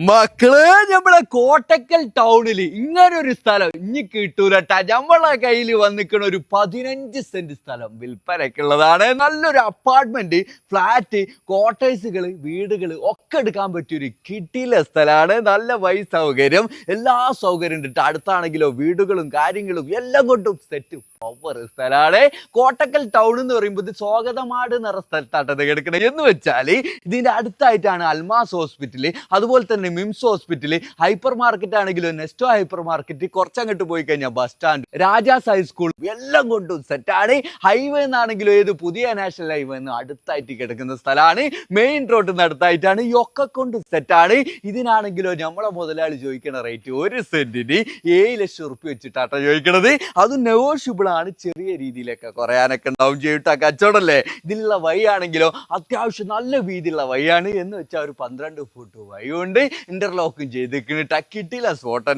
മക്കൾ നമ്മളെ കോട്ടക്കൽ ടൗണിൽ ഇങ്ങനെ ഒരു സ്ഥലം ഇനി കിട്ടൂലട്ട. നമ്മളെ കയ്യിൽ വന്നിക്കണ ഒരു പതിനഞ്ച് സെന്റ് സ്ഥലം വിൽപ്പനക്കുള്ളതാണ് നല്ലൊരു അപ്പാർട്ട്മെന്റ് ഫ്ലാറ്റ് ക്വാർട്ടേഴ്സുകൾ വീടുകൾ ഒക്കെ എടുക്കാൻ പറ്റിയൊരു കിട്ടിയില്ല സ്ഥലമാണ് നല്ല വൈ സൗകര്യം എല്ലാ സൗകര്യം ഉണ്ട് അടുത്താണെങ്കിലോ വീടുകളും കാര്യങ്ങളും എല്ലാം കൊണ്ടും സെറ്റ് പവർ സ്ഥലമാണ് കോട്ടക്കൽ ടൗൺ എന്ന് പറയുമ്പോൾ സ്വാഗതമാട് നിറ സ്ഥലത്താട്ടത് കിടക്കണത് എന്ന് വെച്ചാൽ ഇതിന്റെ അടുത്തായിട്ടാണ് അൽമാസ് ഹോസ്പിറ്റൽ അതുപോലെ തന്നെ മിംസ് ഹോസ്പിറ്റൽ ഹൈപ്പർ മാർക്കറ്റ് ആണെങ്കിലും നെസ്റ്റോ ഹൈപ്പർ മാർക്കറ്റ് കുറച്ചങ്ങോട്ട് പോയി കഴിഞ്ഞാൽ ബസ് സ്റ്റാൻഡ് രാജാസ് ഹൈസ്കൂൾ എല്ലാം കൊണ്ടും സെറ്റാണ് ഹൈവേ എന്നാണെങ്കിലും ഏത് പുതിയ നാഷണൽ ഹൈവേ എന്ന് അടുത്തായിട്ട് കിടക്കുന്ന സ്ഥലമാണ്. മെയിൻ റോഡിൽ നിന്ന് അടുത്തായിട്ടാണ് ഈ ഒക്കെ കൊണ്ടും സെറ്റാണ് ഇതിനാണെങ്കിലോ നമ്മളെ മുതലാളി ചോദിക്കുന്ന റേറ്റ് ഒരു സെന്റിന് ഏഴ് ലക്ഷം ഉറുപ്പ്യ വെച്ചിട്ടാട്ടോ ചോദിക്കണത്. അത് നെഗോഷ്യബിൾ ആണ്. ചെറിയ രീതിയിലൊക്കെ കുറയാനൊക്കെ ഉണ്ടാവും ചെയ്തിട്ട് കച്ചവടമല്ലേ ഇതിലുള്ള വഴിയാണെങ്കിലോ അത്യാവശ്യം നല്ല വീതിയുള്ള വഴിയാണ്. എന്ന് വെച്ചാൽ ഒരു പന്ത്രണ്ട് ഫുട്ട് വഴിയുണ്ട്. ഇന്റർലോക്കും ചെയ്തിരിക്കുന്ന ടക്കിട്ടില്ല സ്പോട്ട്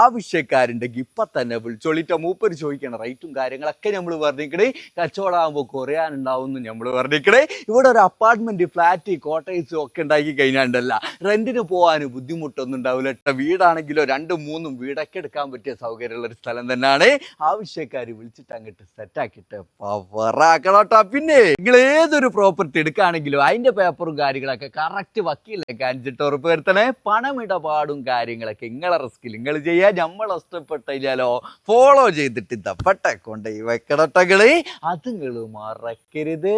ആവശ്യക്കാരുണ്ടെങ്കിൽ ഇപ്പം തന്നെ വിളിച്ചോളിറ്റ മൂപ്പര് ചോദിക്കണം റേറ്റും കാര്യങ്ങളൊക്കെ നമ്മൾ പറഞ്ഞിരിക്കണേ കച്ചവടമാകുമ്പോൾ കുറയാനുണ്ടാവുമെന്ന് നമ്മൾ പറഞ്ഞിരിക്കണേ ഇവിടെ ഒരു അപ്പാർട്ട്മെന്റ് ഫ്ലാറ്റ് കോട്ടേഴ്സും ഒക്കെ ഉണ്ടാക്കി കഴിഞ്ഞാണ്ടല്ല. റെന്റിന് പോകാൻ ബുദ്ധിമുട്ടൊന്നും ഉണ്ടാവില്ല വീടാണെങ്കിലോ രണ്ടും മൂന്നും വീടൊക്കെ എടുക്കാൻ പറ്റിയ സൗകര്യമുള്ള ഒരു സ്ഥലം തന്നെയാണ് ആവശ്യക്കാർ വിളിച്ചിട്ട് അങ്ങോട്ട് സെറ്റാക്കിയിട്ട് പവറാക്കണം കേട്ടോ പിന്നെ നിങ്ങൾ ഏതൊരു പ്രോപ്പർട്ടി എടുക്കുകയാണെങ്കിലും അതിന്റെ പേപ്പറും കാര്യങ്ങളൊക്കെ കറക്റ്റ് വക്കീലൊക്കെ അഞ്ചിട്ട് ഉറപ്പ് വരുത്തണേ. പണമിടപാടും കാര്യങ്ങളൊക്കെ നിങ്ങളെ റിസ്കിൽ നിങ്ങൾ ചെയ്യാൻ നമ്മൾ ഇഷ്ടപ്പെട്ടില്ലല്ലോ ഫോളോ ചെയ്തിട്ട് ഇതപ്പെട്ടെ കൊണ്ട് ഈ വെക്കടട്ടകൾ അത് നിങ്ങൾ മറക്കരുത്.